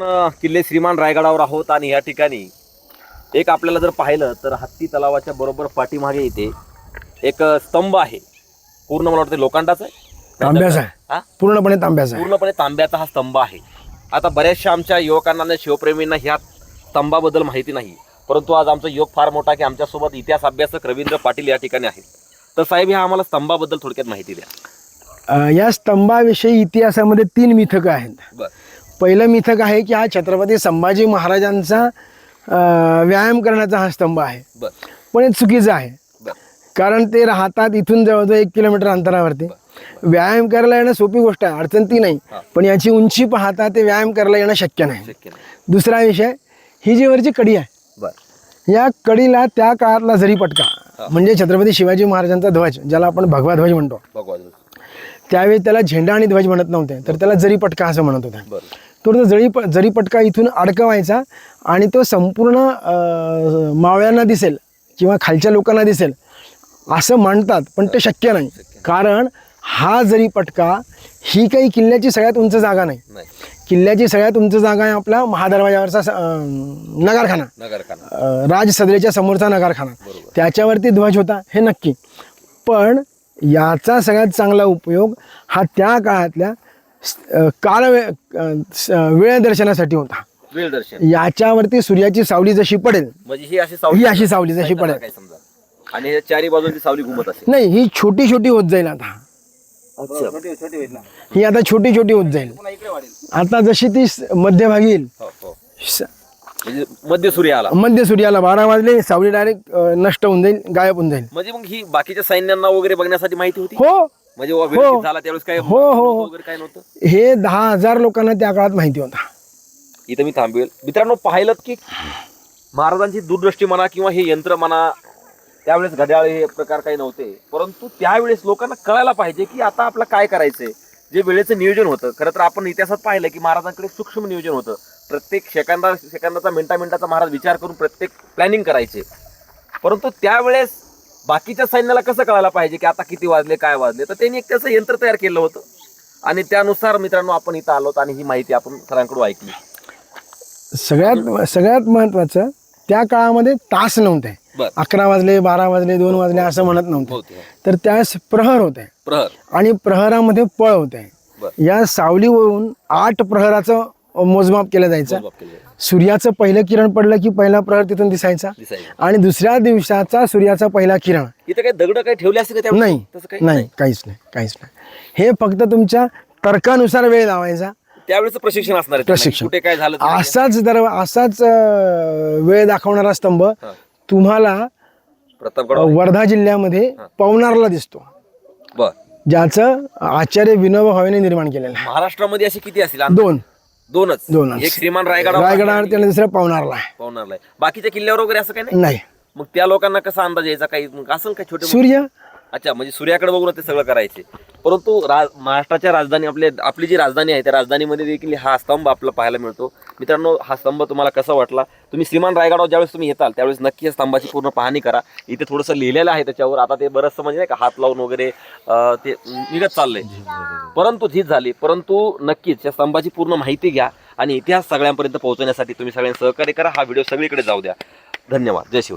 किल्ले श्रीमान रायगडावर आहोत आणि या ठिकाणी एक आपल्याला जर पाहिलं तर हत्ती तलावाच्या बरोबर पाठीमागे इथे एक स्तंभ आहे. पूर्ण मला वाटतं लोखंडाचा तांब्याचा आहे. पूर्णपणे तांब्याचा आहे. पूर्णपणे तांब्याचा हा स्तंभ आहे. आता बऱ्याचशा आमच्या युवकांना आणि शिवप्रेमींना ह्या स्तंभाबद्दल माहिती नाही. परंतु आज आमचा योग फार मोठा की आमच्यासोबत इतिहास अभ्यासक रवींद्र पाटील या ठिकाणी आहेत. तर साहेब ह्या आम्हाला स्तंभाबद्दल थोडक्यात माहिती द्या. या स्तंभाविषयी इतिहासामध्ये तीन मिथक आहेत. पहिलं मिथक आहे की हा छत्रपती संभाजी महाराजांचा अं, व्यायाम करण्याचा हा स्तंभ आहे. बर. पण हे चुकीचं आहे. कारण ते राहतात इथून जवळजवळ एक किलोमीटर अंतरावरती. व्यायाम करायला येणं सोपी गोष्ट आहे अडचण ती नाही. पण याची उंची पाहता ते व्यायाम करायला येणं शक्य नाही. शक्य नाही. दुसरा विषय ही जी वरची कडी आहे बर. या कडीला त्या काळातला जरी पटका म्हणजे छत्रपती शिवाजी महाराजांचा ध्वज ज्याला आपण भगवा ध्वज म्हणतो. भगवान त्यावेळी त्याला झेंडा आणि ध्वज म्हणत नव्हते. तर त्याला जरी पटका असं म्हणत होते तो तो जरी प जरी पटका इथून अडकवायचा आणि तो संपूर्ण मावळ्यांना दिसेल किंवा खालच्या लोकांना दिसेल असं म्हणतात पण ते शक्य नाही. कारण हा जरी पटका ही काही किल्ल्याची सगळ्यात उंच जागा नाही. किल्ल्याची सगळ्यात उंच जागा आहे आपला महादरवाजावरचा नगारखाना. राज सदरेच्या समोरचा नगारखाना. त्याच्यावरती ध्वज होता हे नक्की. पण याचा सगळ्यात चांगला उपयोग हा त्या काळातल्या काळ वे- अं, स- वेळ दर्शनासाठी होता. वेळ दर्शन. याच्यावरती सूर्याची सावली जशी पडेल म्हणजे ही अशी सावली ही अशी सावली जशी पडेल. काय समजा. आणि चारी बाजूंची सावली घुमत असेल. नाही ही छोटी छोटी होत जाईल आता. अच्छा. ही आता छोटी छोटी होत जाईल. आता जशी ती मध्यभागी येईल हो हो. म्हणजे मध्य सूर्य आला. मध्य सूर्याला बारा वाजले सावली डायरेक्ट नष्ट होऊन जाईल गायब होऊन जाईल. म्हणजे मग ही बाकीच्या सैन्यांना वगैरे बघण्यासाठी माहिती होती? हो. म्हणजे झाला त्यावेळेस काय हो, हो, हो. वगैरे काय नव्हतं? हे दहा हजार लोकांना त्या काळात माहिती होता. इथं मी थांबवेल. मित्रांनो पाहिलं की महाराजांची दूरदृष्टी म्हणा किंवा हे यंत्र म्हणा त्यावेळेस घड्याळ हे प्रकार काही नव्हते. परंतु त्यावेळेस लोकांना कळायला पाहिजे की आता आपलं काय करायचंय? जे वेळेचं नियोजन होतं. खरं तर आपण इतिहासात पाहिलं की महाराजांकडे सूक्ष्म नियोजन होतं. प्रत्येक सेकंदा सेकंदाचा मिनिटा मिनिटाचा महाराज विचार करून प्रत्येक प्लॅनिंग करायचे. परंतु त्यावेळेस बाकीच्या सैन्याला कसं कळायला पाहिजे की आता किती वाजले काय वाजले? तर त्यांनी एक त्याचं यंत्र तयार केलं होतं. आणि त्यानुसार मित्रांनो आपण इथं आलोत आणि ही माहिती आपण सरांकडून ऐकली. सगळ्यात सगळ्यात महत्वाचं त्या काळामध्ये तास नव्हते. अकरा वाजले बारा वाजले दोन वाजले असं म्हणत नव्हते. होते तर त्यास प्रहर होते. प्रहर. आणि प्रहरामध्ये पळ होते. या सावलीवरून आठ प्रहराचं मोजमाप केलं जायचं. मोजमाप केलं जाईल. सूर्याचं पहिलं किरण पडलं की पहिला प्रहर तिथून दिसायचा? दिसायचं. आणि दुसऱ्या दिवसाचा सूर्याचा पहिला किरण. इथं काही दगड काही ठेवले असते का त्यावेळी? नाही. तसं काही नाही काहीच नाही काहीच नाही. हे फक्त तुमच्या तर्कानुसार वेळ लावायचा. त्यावेळेचं प्रशिक्षण असणार आहे त्यांना, प्रशिक्षण. कुठे काय झालं तर- असाच दर असाच अं, वेळ दाखवणारा स्तंभ हा. तुम्हाला प्रतापगड वर्धा जिल्ह्यामध्ये पवनारला दिसतो. बर. ज्याचं आचार्य विनोबा भावेने निर्माण केलेलं आहे. महाराष्ट्रामध्ये असे किती असतील? दोन. दोनच. दोनच. एक श्रीमान रायगड रायगडावरती आणि दुसरं पवनारला आहे. पावणारला आहे. बाकीच्या किल्ल्यावर वगैरे असं काही नाही? नाही. मग त्या लोकांना कसा अंदाज यायचा? काही मग असेल काय छोटे सूर्य? अच्छा म्हणजे सूर्याकडे बघून ते सगळं करायचे. परंतु रा- महाराष्ट्राच्या राजधानी आपले आपली जी राजधानी आहे त्या राजधानीमध्ये देखील हा स्तंभ आपल्याला पाहायला मिळतो. मित्रांनो हा स्तंभ तुम्हाला कसा वाटला? तुम्ही श्रीमान रायगडावर ज्यावेळेस तुम्ही येताल त्यावेळेस नक्की या स्तंभाची पूर्ण पाहणी करा. इथे थोडंसं लिहिलेलं आहे त्याच्यावर. आता ते बरंचसं म्हणजे नाही का हात लावून वगैरे ते निघत चाललंय. परंतु झीज झाली. परंतु नक्कीच या स्तंभाची पूर्ण माहिती घ्या आणि इतिहास सगळ्यांपर्यंत पोहोचवण्यासाठी तुम्ही सगळ्यांनी सहकार्य करा. हा व्हिडिओ सगळीकडे जाऊ द्या. धन्यवाद. जय शिवराय.